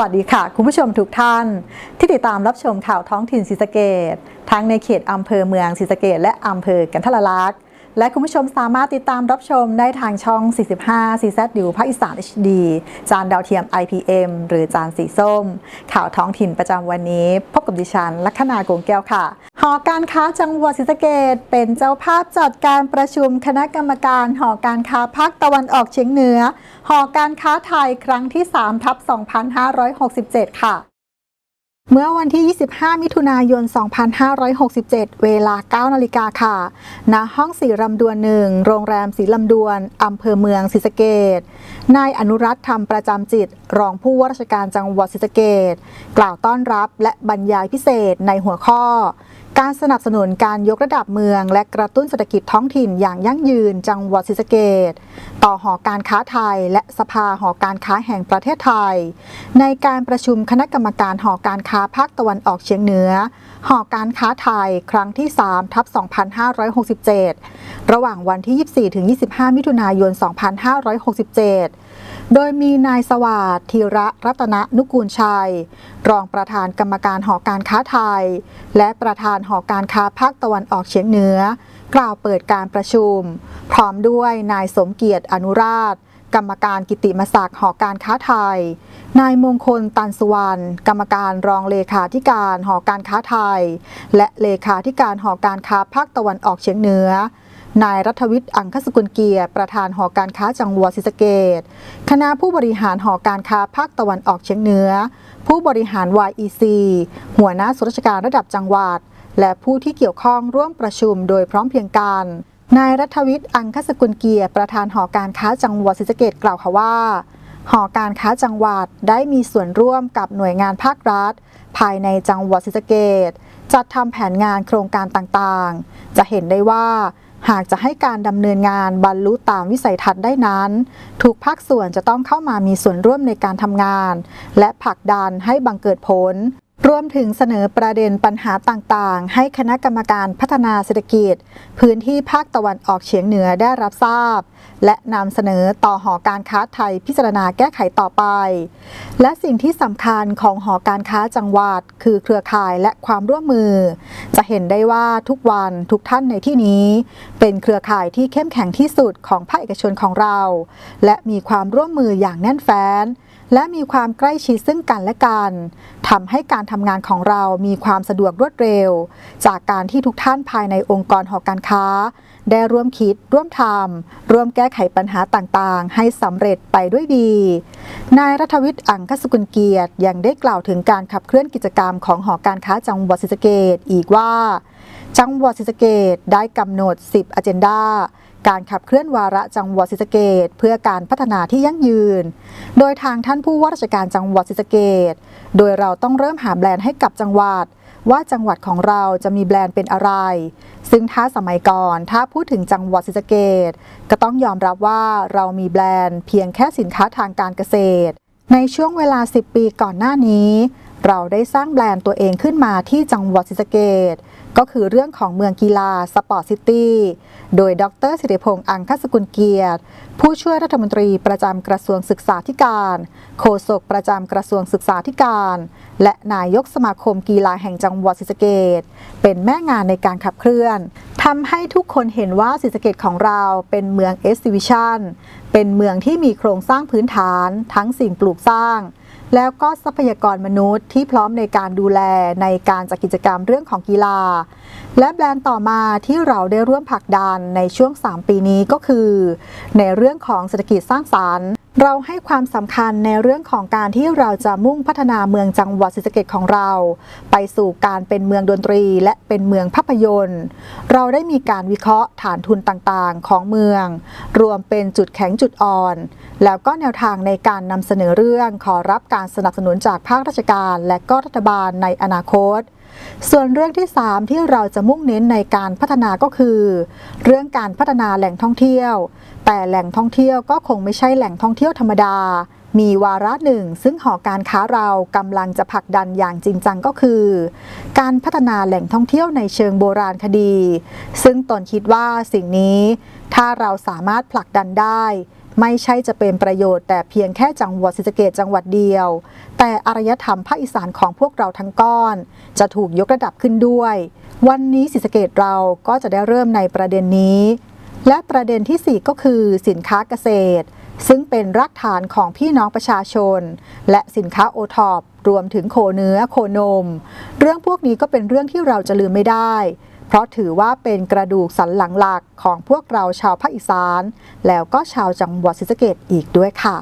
วัสดีค่ะ คุณผู้ชมทุกท่าน ที่ติดตามรับชมข่าวท้องถิ่นศรีสะเกดทั้งในเขตอำเภอเมืองศรีสะเกดและอำเภอกันทรลักษณ์ และคุณผู้ชมสามารถติดตามรับชมได้ทางช่อง 45 CZ ดิวภาคอีสาน HD จานดาวเทียม IPM หรือจานสีส้ม ข่าวท้องถิ่นประจำวันนี้ พบกับดิฉัน ลัคนาโกงแก้วค่ะ หอการค้าจังหวัดศรีสะเกดเป็นเจ้าภาพจัดการประชุมคณะกรรมการหอการค้าภาคตะวันออกเฉียงเหนือ หอการค้าไทยครั้งที่3ทับ2567 ค่ะ เมื่อวันที่ 25 มิถุนายน 2567 เวลา 9 นาฬิกาค่ะ ณ ห้องสีลำดวนหนึ่ง โรงแรมสีลำดวน อำเภอเมืองศรีสะเกดนายอนุรัตธรรมประจำจิต รองผู้ว่าราชการจังหวัดศรีสะเกดกล่าวต้อนรับและบรรยายพิเศษในหัวข้อ การสนับสนุนการยกระดับเมือง และกระตุ้นเศรษฐกิจท้องถิ่นอย่างยั่งยืน จังหวัดศรีสะเกดต่อหอการค้าไทย และสภาหอการค้าแห่งประเทศไทย ในการประชุมคณะกรรมการหอการค้าภาคตะวันออกเฉียงเหนือ หอการค้าไทยครั้งที่3ทับ2567 ระหว่างวันที่ 24ถึง25 มิถุนายน 2567 โดยมีนายสวัสดิ์ธีระรัตนนุกูลชัย รองประธานกรรมการหอการค้าไทย และประธานหอการค้าภาคตะวันออกเฉียงเหนือ กล่าวเปิดการประชุม พร้อมด้วยนายสมเกียรติอนุราช กรรมการกิติมศักดิ์หอการค้าไทย นายมงคลตันสุวรรณกรรมการรองเลขาธิการหอการค้าไทย และเลขาธิการหอการค้าภาคตะวันออกเฉียงเหนือ นายรัฐวิทย์อังคสกุลเกียรติประธานหอการค้าจังหวัดศรีสะเกดคณะผู้บริหารหอการค้าภาคตะวันออกเฉียงเหนือ ผู้บริหาร YEC หัวหน้าส่วนราชการระดับจังหวัด และผู้ที่เกี่ยวข้องร่วมประชุมโดยพร้อมเพรียงกันนายรัฐวิทย์อังคสกุลเกียรติประธานหอการค้าจังหวัดศรีสะเกดกล่าวค่ะว่าหอการค้าจังหวัดได้มีส่วนร่วมกับหน่วยงานภาครัฐ ภายในจังหวัดศรีสะเกดจัดทำแผนงานโครงการต่างๆ จะเห็นได้ว่า หากจะให้การดำเนินงานบรรลุตามวิสัยทัศน์ได้นั้น ทุกภาคส่วนจะต้องเข้ามามีส่วนร่วมในการทำงาน และผลักดันให้บังเกิดผล รวมถึงเสนอประเด็นปัญหาต่างๆ ให้คณะกรรมการพัฒนาเศรษฐกิจ พื้นที่ภาคตะวันออกเฉียงเหนือได้รับทราบ และนำเสนอต่อหอการค้าไทยพิจารณาแก้ไขต่อไป และสิ่งที่สำคัญของหอการค้าจังหวัด คือเครือข่ายและความร่วมมือ จะเห็นได้ว่าทุกวันทุกท่านในที่นี้ เป็นเครือข่ายที่เข้มแข็งที่สุดของภาคเอกชนของเรา และมีความร่วมมืออย่างแน่นแฟ้น และมีความใกล้ชิดซึ่งกันและกันทำให้การทำงานของเรามีความสะดวกรวดเร็ว จากการที่ทุกท่านภายในองค์กรหอการค้า ได้ร่วมคิด ร่วมทำร่วมแก้ไขปัญหาต่างๆ ให้สำเร็จไปด้วยดี นายรัฐวิทย์อังคสกุลเกียรติยังได้กล่าวถึงการขับเคลื่อนกิจกรรมของหอการค้าจังหวัดศรีสะเกดอีกว่า จังหวัดศรีสะเกดได้กำหนด 10 อเจนดา การขับเคลื่อนวาระจังหวัดศรีสะเกดเพื่อการพัฒนาที่ยั่งยืน โดยทางท่านผู้ว่าราชการจังหวัดศรีสะเกดโดยเราต้องเริ่มหาแบรนด์ให้กับจังหวัด ว่าจังหวัดของเราจะมีแบรนด์เป็นอะไร ซึ่งถ้าสมัยก่อนถ้าพูดถึงจังหวัดศรีสะเกดก็ต้องยอมรับว่าเรามีแบรนด์เพียงแค่สินค้าทางการเกษตร ในช่วงเวลา 10 ปีก่อนหน้านี้ เราได้สร้างแบรนด์ตัวเองขึ้นมาที่จังหวัดศรีสะเกด ก็คือเรื่องของเมืองกีฬาสปอร์ตซิตี้ โดยดรสิริพงษ์อังคสกุลเกียรติ ผู้ช่วยรัฐมนตรีประจำกระทรวงศึกษาธิการ โฆษกประจำกระทรวงศึกษาธิการ และนายกสมาคมกีฬาแห่งจังหวัดศรีสะเกดเป็นแม่งานในการขับเคลื่อนทำให้ทุกคนเห็นว่าศรีสะเกดของเราเป็นเมืองเอสซิวิชันเป็นเมืองที่มีโครงสร้างพื้นฐานทั้งสิ่งปลูกสร้าง แล้วก็ทรัพยากรมนุษย์ที่พร้อมในการดูแลในการจัดกิจกรรมเรื่องของกีฬา และแบรนด์ต่อมาที่เราได้ร่วมผลักดันในช่วง 3 ปีนี้ก็คือ ในเรื่องของเศรษฐกิจสร้างสารรค์ เราให้ความสำคัญในเรื่องของการที่เราจะมุ่งพัฒนาเมืองจังหวัดศรีสะเกดของเรา ไปสู่การเป็นเมืองดนตรีและเป็นเมืองภาพยนตร์ เราได้มีการวิเคราะห์ฐานทุนต่างๆ ของเมือง รวมเป็นจุดแข็งจุดอ่อน แล้วก็แนวทางในการนำเสนอเรื่องขอรับการสนับสนุนจากภาคราชการ และก็รัฐบาลในอนาคต ส่วนเรื่องที่ 3 ที่เราจะมุ่งเน้นในการพัฒนาก็คือ เรื่องการพัฒนาแหล่งท่องเที่ยว แต่แหล่งท่องเที่ยวก็คงไม่ใช่แหล่งท่องเที่ยวธรรมดา มีวาระหนึ่ง ซึ่งหอการค้าเรากำลังจะผลักดันอย่างจริงจังก็คือ การพัฒนาแหล่งท่องเที่ยวในเชิงโบราณคดี ซึ่งตนคิดว่าสิ่งนี้ ถ้าเราสามารถผลักดันได้ ไม่ใช่จะเป็นประโยชน์แต่เพียงแค่จังหวัดศรีสะเกดจังหวัดเดียว แต่อารยธรรมภาคอีสานของพวกเราทั้งก้อน จะถูกยกระดับขึ้นด้วย วันนี้ศรีสะเกดเราก็จะได้เริ่มในประเด็นนี้ และประเด็นทีสี่4 ก็คือสินค้าเกษตร ซึ่งเป็นรากฐานของพี่น้องประชาชน และสินค้าโอท็อปรวมถึงโคเนื้อโคนม เรื่องพวกนี้ก็เป็นเรื่องที่เราจะลืมไม่ได้ เพราะถือว่าเป็นกระดูกสันหลังหลักของพวกเราชาวภาคอีสาน แล้วก็ชาวจังหวัดศรีสะเกดอีกด้วยค่ะ